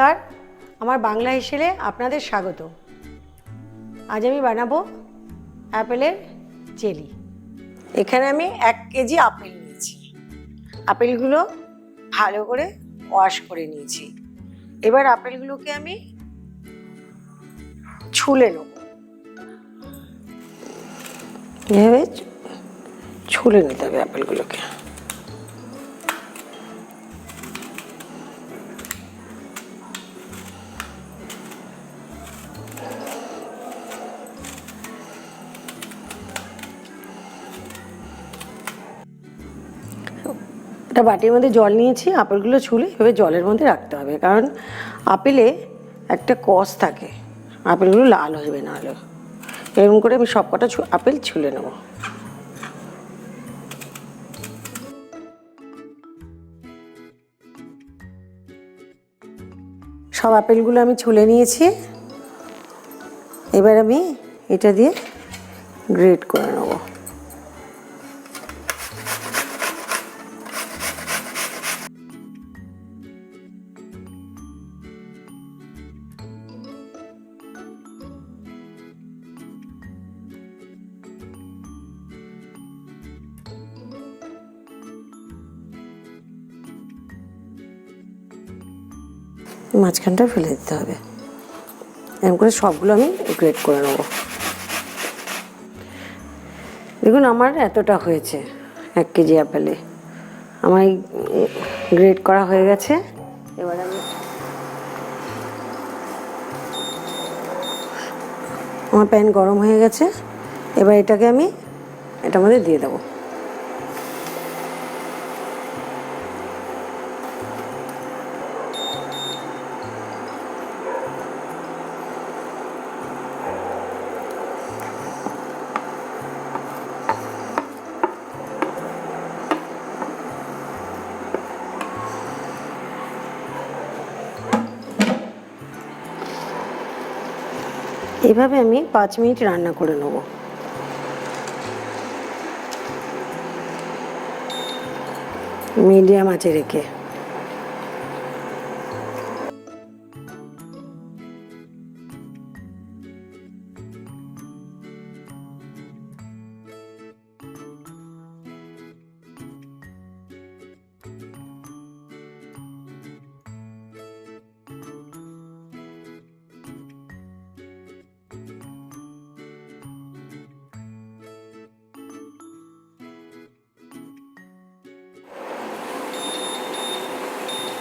নমস্কার, আমার বাংলা হিসেবে আপনাদের স্বাগত। আজ আমি বানাবো অ্যাপেলের জেলি। এখানে আমি এক কেজি আপেল নিয়েছি। আপেলগুলো ভালো করে ওয়াশ করে নিয়েছি। এবার আপেলগুলোকে আমি ছুলে নেব। এভাবে ছুলে নিতে হবে আপেলগুলোকে। একটা বাটির মধ্যে জল নিয়েছি, আপেলগুলো ছুলে এভাবে জলের মধ্যে রাখতে হবে। কারণ আপেলে একটা কষ থাকে, আপেলগুলো লাল হয়ে না হলে এরকম করে আমি সব কটা আপেল ছুলে নেব। সব আপেলগুলো আমি ছুলে নিয়েছি। এবার আমি এটা দিয়ে গ্রেট করে নেব। মাঝখানটা ফেলে দিতে হবে। এরকম করে সবগুলো আমি গ্রেট করে নেব। দেখুন, আমার এতটা হয়েছে এক কেজি অ্যাপেলে আমার গ্রেট করা হয়ে গেছে। এবার আমি আমার প্যান গরম হয়ে গেছে। এবার এটাকে আমি, এটার মধ্যে দিয়ে দেবো। এভাবে আমি পাঁচ মিনিট রান্না করে নেব। মিডিয়াম আছে রেখে।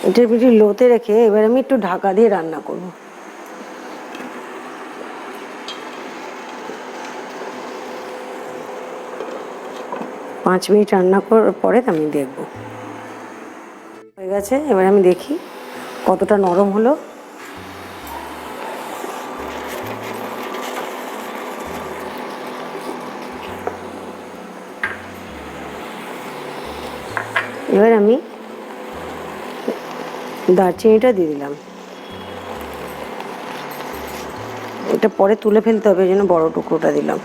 এটার পিঠে লোতে রেখে এবার আমি একটু ঢাকা দিয়ে রান্না করব। পাঁচ মিনিট রান্না করার পরে আমি দেখব। হয়ে গেছে, এবার আমি দেখি কতটা নরম হলো। এবার আমি দারচিনিটা দিয়ে দিলাম। এটা পরে তুলে ফেলতে হবে, এই জন্য বড় টুকরোটা দিলাম।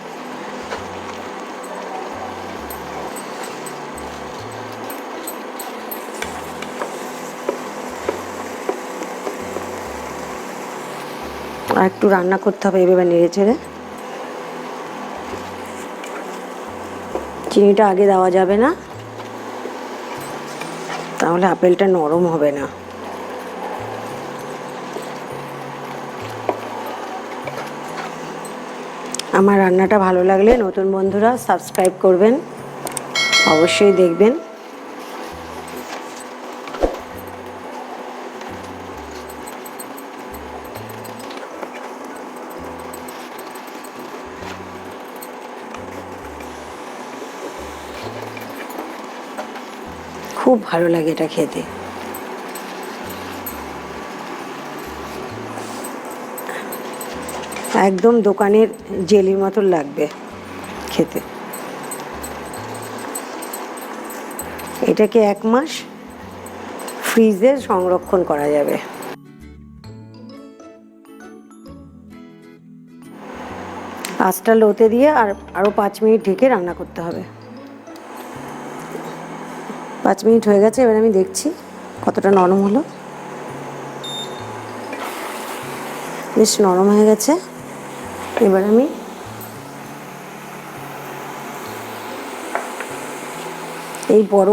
আর একটু রান্না করতে হবে এভাবে নেড়ে ছেড়ে চিনিটা আগে দেওয়া যাবে না, তাহলে আপেলটা নরম হবে না। আমার রান্নাটা ভালো লাগলে নতুন বন্ধুরা সাবস্ক্রাইব করবেন। অবশ্যই দেখবেন। খুব ভালো লাগে এটা খেতে। একদম দোকানের জেলির মতো লাগবে খেতে। এটাকে এক মাস ফ্রিজে সংরক্ষণ করা যাবে। আঁচটা লোতে দিয়ে আর আরও পাঁচ মিনিট ঢেকে রান্না করতে হবে। পাঁচ মিনিট হয়ে গেছে, এবার আমি দেখছি কতটা নরম হলো। বেশ নরম হয়ে গেছে। এবার আমি এই বড়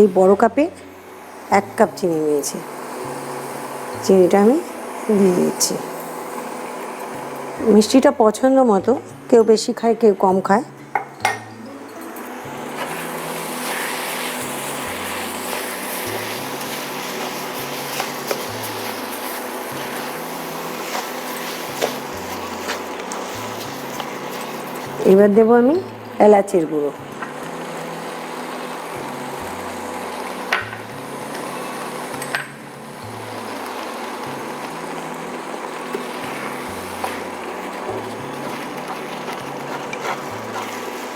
এই বড় কাপে এক কাপ চিনি নিয়েছি। চিনিটা আমি দিয়ে দিচ্ছি। মিষ্টিটা পছন্দ মতো, কেউ বেশি খায়, কেউ কম খায়। এবার দেবো আমি এলাচির গুঁড়ো।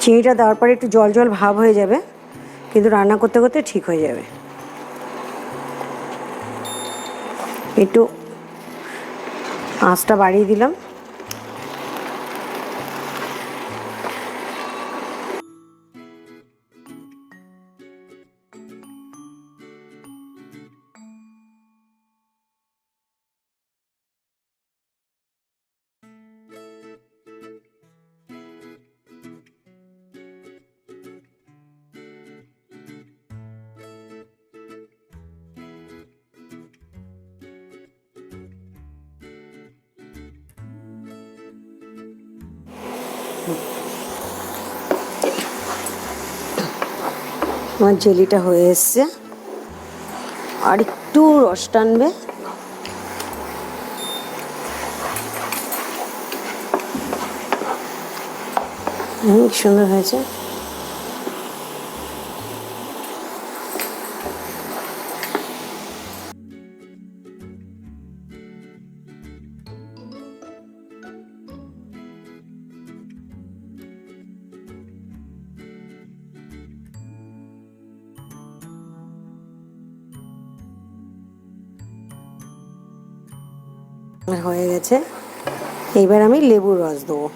চিনিটা দেওয়ার পরে একটু জল জল ভাব হয়ে যাবে, কিন্তু রান্না করতে করতে ঠিক হয়ে যাবে। একটু আঁচটা বাড়িয়ে দিলাম। আমার জেলিটা হয়ে এসছে। আর একটু রস টানবে। সুন্দর হয়েছে। হয়ে গেছে। এইবার আমি লেবুর রস দেবো।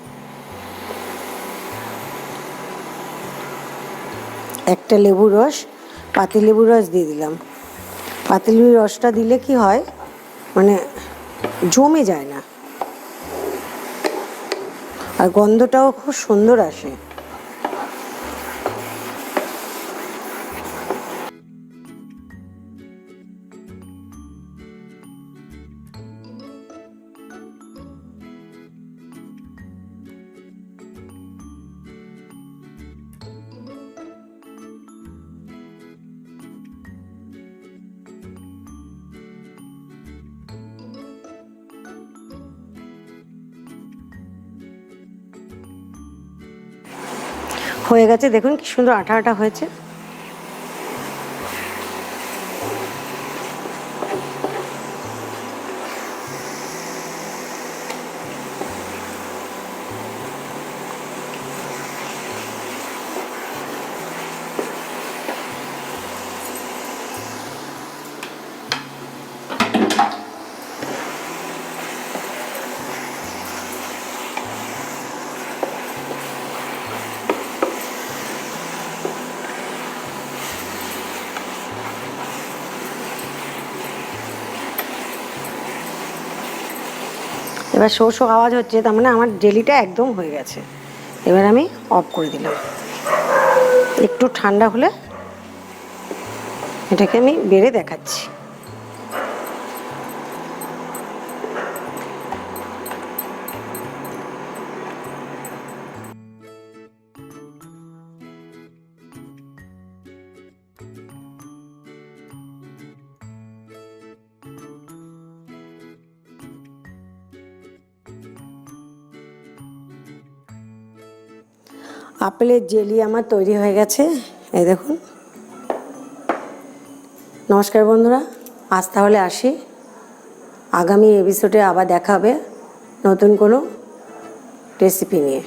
একটা লেবুর রস, পাতি লেবুর রস দিয়ে দিলাম। পাতি লেবুর রসটা দিলে কি হয়? মানে জমে যায় না। আর গন্ধটাও খুব সুন্দর আসে। হয়ে গেছে। দেখুন কি সুন্দর আঠা আঠা হয়েছে। এবার শো শো আওয়াজ হচ্ছে, তার মানে আমার ডেলিটা একদম হয়ে গেছে। এবার আমি অফ করে দিলাম। একটু ঠান্ডা হলে এটাকে আমি বেড়ে দেখাচ্ছি। আপেলের জেলি আমার তৈরি হয়ে গেছে। এই দেখুন। নমস্কার বন্ধুরা, আজ তাহলে আসি। আগামী এপিসোডে আবার দেখা হবে নতুন কোনো রেসিপি নিয়ে।